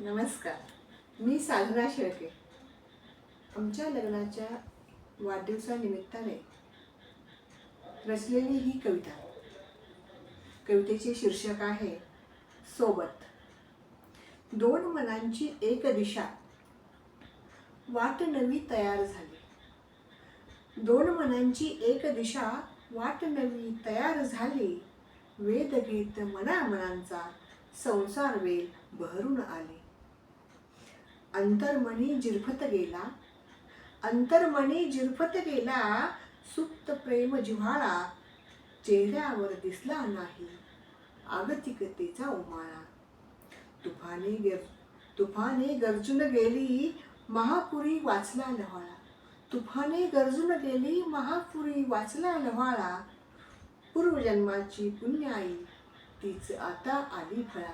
नमस्कार मी साधना शेळके. आमच्या लग्नाच्या वाढदिवसानिमित्ताने रचलेली ही कविता. कवितेचे शीर्षक आहे सोबत. दोन मनांची एक दिशा. वाट नवी तयार झाली. दोन मनांची एक दिशा वाट नवी तयार झाली. वेद घेत मना मनांचा संसार वेल बहरून आले. अंतर्मणी जिरफत गेला. अंतर्मणी जिरफत गेला सुप्त प्रेम जिव्हाळा चेहऱ्यावर दिसला नाही आगतिकतेचा उमाळा. तुफाने गर तुफाने गरजून गेली महापुरी वाचला लव्हाळा तुफाने गरजून गेली महापुरी वाचला लव्हाळा पूर्वजन्माची पुण्याई तीच आता आली फळा.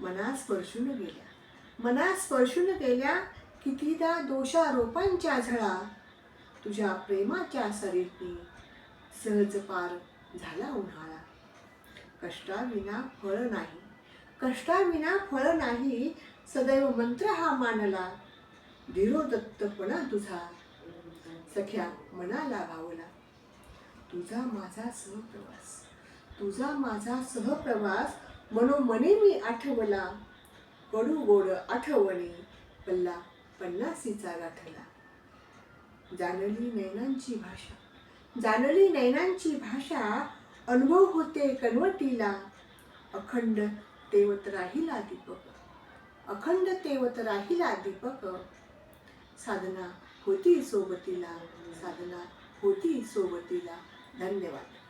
मना स्पर्शून गेल्या. मना स्पर्शून गेल्या कितीदा दोषारोपांच्या झळा. तुझ्या प्रेमाच्या सरीतनी सहज पार झाला उन्हाळा. कष्टाविना फळ नाही. कष्टाविना फळ नाही सदैव मंत्र हा मानला. धीरोदत्तपणा तुझा. सख्या मनाला भावला तुझा माझा सहप्रवास. तुझा माझा सहप्रवास मनोमनी मी आठवला. कडू गोड आठवणी पल्ला पन्नासीचा गाठला. जाणली नैनांची भाषा. जाणली नैनांची भाषा अनुभव होते कनवटीला. अखंड तेवत राहिला दीपक. अखंड तेवत राहिला दीपक. साधना होती सोबतीला. साधना होती सोबतीला. धन्यवाद.